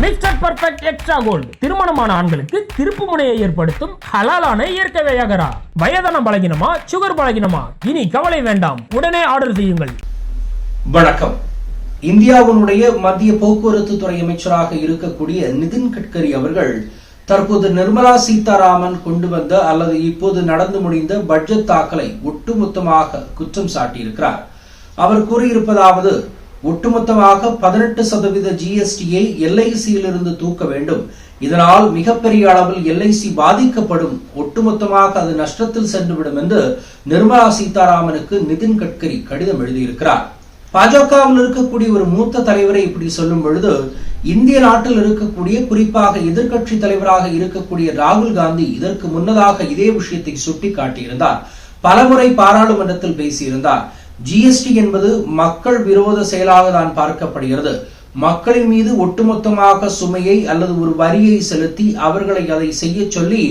Mister perfect extra gold திருமணமான ஆண்களுக்கு திருப்பு முனையை ஏற்படுத்தும் ஹலாலான இயற்கை வியாகரா. வயதனம் பழகினமா சுகர் பழகினமா இனி கவலை வேண்டாம். உடனே ஆர்டர் செய்யுங்கள். வணக்கம். இந்தியாவினுடைய மத்திய போக்குவரத்து துறை அமைச்சராக இருக்கக்கூடிய நிதின் கட்கரி அவர்கள் தற்போது நிர்மலா சீதாராமன் கொண்டு வந்த அல்லது இப்போது நடந்து முடிந்த பட்ஜெட் தாக்கலை ஒட்டுமொத்தமாக குற்றம் சாட்டியிருக்கிறார். அவர் கூறியிருப்பதாவது ஒட்டுமொத்தமாக பதினெட்டு சதவீத ஜிஎஸ்டியை எல்ஐசியிலிருந்து தூக்க வேண்டும். இதனால் மிகப்பெரிய அளவில் எல்ஐசி பாதிக்கப்படும். ஒட்டுமொத்தமாக அது நஷ்டத்தில் சென்றுவிடும் என்று நிர்மலா சீதாராமனுக்கு நிதின் கட்கரி கடிதம் எழுதியிருக்கிறார். பாஜகவில் இருக்கக்கூடிய ஒரு மூத்த தலைவரை இப்படி சொல்லும் பொழுது இந்திய நாட்டில் இருக்கக்கூடிய குறிப்பாக எதிர்கட்சி தலைவராக இருக்கக்கூடிய ராகுல் காந்தி இதற்கு முன்னதாக இதே விஷயத்தை சுட்டி காட்டியிருந்தார் பலமுறை பாராளுமன்றத்தில் பேசியிருந்தார். ஜிஎஸ்டி என்பது மக்கள் விரோத செயலாக தான் பார்க்கப்படுகிறது. மக்களின் மீது ஒட்டுமொத்தமாக சுமையை அல்லது ஒரு வரியை செலுத்தி அவர்களை அதை செய்ய சொல்லி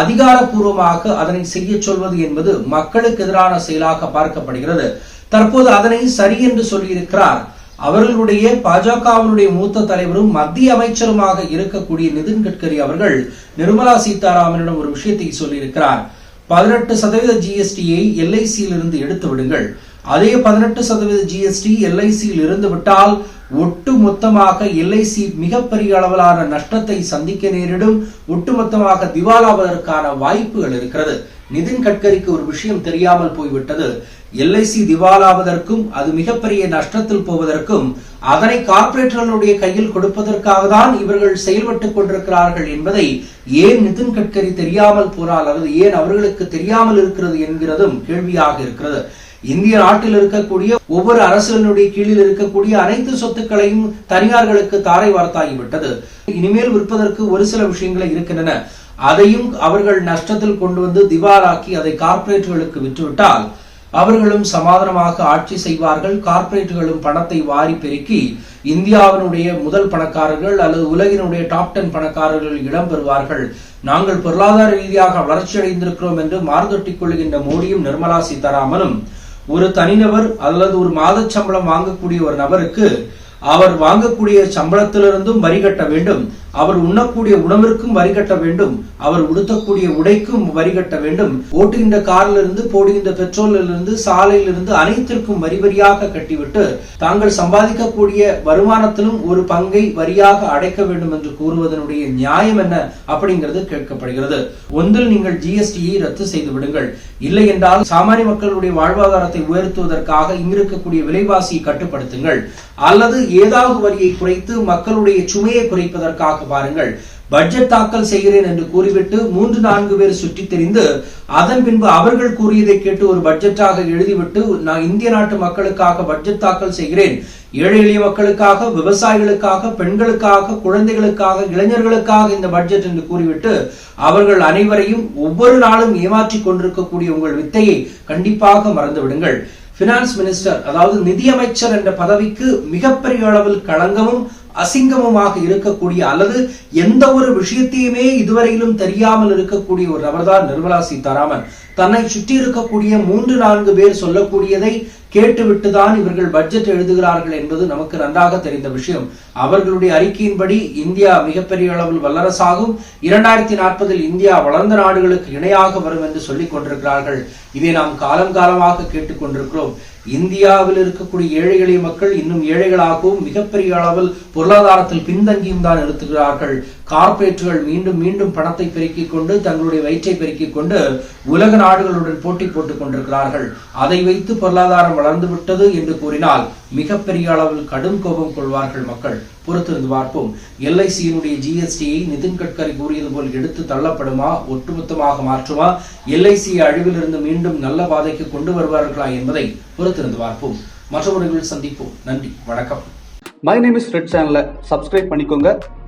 அதிகாரப்பூர்வமாக அதனை செய்ய சொல்வது என்பது மக்களுக்கு எதிரான செயலாக பார்க்கப்படுகிறது. தற்போது அதனை சரி என்று சொல்லியிருக்கிறார். அவர்களுடைய பாஜகவினுடைய மூத்த தலைவரும் மத்திய அமைச்சருமாக இருக்கக்கூடிய நிதின் கட்கரி அவர்கள் நிர்மலா சீதாராமனிடம் ஒரு விஷயத்தை சொல்லியிருக்கிறார். பதினெட்டு சதவீத ஜிஎஸ்டியை எல்ஐசியிலிருந்து எடுத்து விடுங்கள். அதே பதினெட்டு சதவீத ஜிஎஸ்டி எல்ஐசியில் இருந்து விட்டால் ஒட்டு மொத்தமாக எல்ஐசி மிகப்பெரிய அளவிலான நஷ்டத்தை சந்திக்க நேரிடும். ஒட்டுமொத்தமாக திவாலாவதற்கான வாய்ப்புகள் இருக்கிறது. நிதின் கட்கரிக்கு ஒரு விஷயம் தெரியாமல் போய்விட்டது. எல்ஐசி திவாலாவதற்கும் அது மிகப்பெரிய நஷ்டத்தில் போவதற்கும் அதனை கார்ப்பரேட்டர்களுடைய கையில் கொடுப்பதற்காக தான் இவர்கள் செயல்பட்டுக் கொண்டிருக்கிறார்கள் என்பதை ஏன் நிதின் கட்கரி தெரியாமல் போனால் அல்லது ஏன் அவர்களுக்கு தெரியாமல் இருக்கிறது என்கிறதும் கேள்வியாக இருக்கிறது. இந்திய நாட்டில் இருக்கக்கூடிய ஒவ்வொரு அரசினுடைய கீழில் இருக்கக்கூடிய அனைத்து சொத்துக்களையும் தனியார்களுக்கு தாரை வார்த்தாகிவிட்டது. இனிமேல் விற்பதற்கு ஒரு சில விஷயங்களை இருக்கின்றன. அதையும் அவர்கள் நஷ்டத்தில் கொண்டு வந்து திவாலாக்கி அதை கார்ப்பரேட்டுகளுக்கு விற்றுவிட்டால் அவர்களும் சமாதானமாக ஆட்சி செய்வார்கள். கார்ப்பரேட்டுகளும் பணத்தை வாரி பெருக்கி இந்தியாவினுடைய முதல் பணக்காரர்கள் அல்லது உலகினுடைய டாப் டென் பணக்காரர்கள் இடம் பெறுவார்கள். நாங்கள் பொருளாதார ரீதியாக வளர்ச்சி அடைந்திருக்கிறோம் என்று மார்தொட்டிக் கொள்கின்ற மோடியும் நிர்மலா சீதாராமனும் ஒரு தனிநபர் அல்லது ஒரு மாத சம்பளம் வாங்கக்கூடிய ஒரு நபருக்கு அவர் வாங்கக்கூடிய சம்பளத்திலிருந்தும் வரி கட்ட வேண்டும். அவர் உண்ணக்கூடிய உணவிற்கும் வரி கட்ட வேண்டும். அவர் உடுத்தக்கூடிய உடைக்கும் வரி கட்ட வேண்டும். ஓட்டுகின்ற காரில் இருந்து போடுகின்ற பெட்ரோலில் இருந்து சாலையில் இருந்து அனைத்திற்கும் வரி வரியாக கட்டிவிட்டு தாங்கள் சம்பாதிக்கக்கூடிய வருமானத்திலும் ஒரு பங்கை வரியாக அடைக்க வேண்டும் என்று கூறுவதனுடைய நியாயம் என்ன அப்படிங்கிறது கேட்கப்படுகிறது. ஒன்றில் நீங்கள் ஜிஎஸ்டியை ரத்து செய்து விடுங்கள். இல்லை என்றால் சாமானிய மக்களுடைய வாழ்வாதாரத்தை உயர்த்துவதற்காக இங்கிருக்கக்கூடிய விலைவாசியை கட்டுப்படுத்துங்கள். அல்லது ஏதாவது வரியை குறைத்து மக்களுடைய சுமையை குறைப்பதற்காக பாருங்கள். பட்ஜெட் தாக்கல் செய்கிறேன் என்று கூறிவிட்டு மூன்று நான்கு பேர் சுற்றி தெரிந்து அதன் பின்பு அவர்கள் கூறியதை கேட்டு ஒரு பட்ஜெட்டாக எழுதிவிட்டு நான் இந்திய நாட்டு மக்களுக்காக பட்ஜெட் தாக்கல் செய்கிறேன். ஏழை எளிய மக்களுக்காக விவசாயிகளுக்காக பெண்களுக்காக குழந்தைகளுக்காக இளைஞர்களுக்காக இந்த பட்ஜெட் என்று கூறிவிட்டு அவர்கள் அனைவரையும் ஒவ்வொரு நாளும் ஏமாற்றிக் கொண்டிருக்கக்கூடிய உங்கள் வித்தையை கண்டிப்பாக மறந்துவிடுங்கள். பினான்ஸ் மினிஸ்டர் அதாவது நிதியமைச்சர் என்ற பதவிக்கு மிகப்பெரிய அளவில் களங்கமும் அசிங்கமுமாக இருக்கக்கூடிய அல்லது எந்த ஒரு விஷயத்தையுமே இதுவரையிலும் தெரியாமல் இருக்கக்கூடிய ஒரு நபர்தான் நிர்மலா சீதாராமன். தன்னை சுற்றி இருக்கக்கூடிய மூன்று நான்கு பேர் சொல்லக்கூடியதை கேட்டுவிட்டுதான் இவர்கள் பட்ஜெட் எழுதுகிறார்கள் என்பது நமக்கு நன்றாக தெரிந்த விஷயம். அவர்களுடைய அறிக்கையின்படி இந்தியா மிகப்பெரிய அளவில் வல்லரசாகும். இரண்டாயிரத்தி நாற்பதில் இந்தியா வளர்ந்த நாடுகளுக்கு இணையாக வரும் என்று சொல்லிக் கொண்டிருக்கிறார்கள். இதை நாம் காலம் காலமாக கேட்டுக்கொண்டிருக்கிறோம் இந்தியாவில் இருக்கக்கூடிய ஏழை எளிய மக்கள் இன்னும் ஏழைகளாகவும் மிகப்பெரிய அளவில் பொருளாதாரத்தில் பின்தங்கியும் தான் நிறுத்துகிறார்கள். கார்பரேட்டுகள் மீண்டும் மீண்டும் பணத்தை பெருக்கிக் கொண்டு தங்களுடைய வயிற்றை பெருக்கிக் கொண்டு உலக நாடுகளுடன் போட்டி போட்டுக் கொண்டிருக்கிறார்கள். அதை வைத்து பொருளாதாரம் வளர்ந்து விட்டது என்று கூறினால் மிகப்பெரிய அளவில் கடும் கோபம் கொள்வார்கள் மக்கள். பொறுத்திருந்து பார்ப்போம். எல்ஐசியினுடைய ஜிஎஸ்டியை நிதின் கட்கரி கூறியது போல் எடுத்து தள்ளப்படுமா ஒட்டுமொத்தமாக மாற்றுமா எல்ஐசியை அழிவிலிருந்து மீண்டும் நல்ல பாதைக்கு கொண்டு வருவார்களா என்பதை பொறுத்திருந்து பார்ப்போம். மற்றவர்கள் சந்திப்போம். நன்றி. வணக்கம். மை நேம் இஸ் ரெட் சேனலை சப்ஸ்கிரைப் பண்ணிக்கோங்க.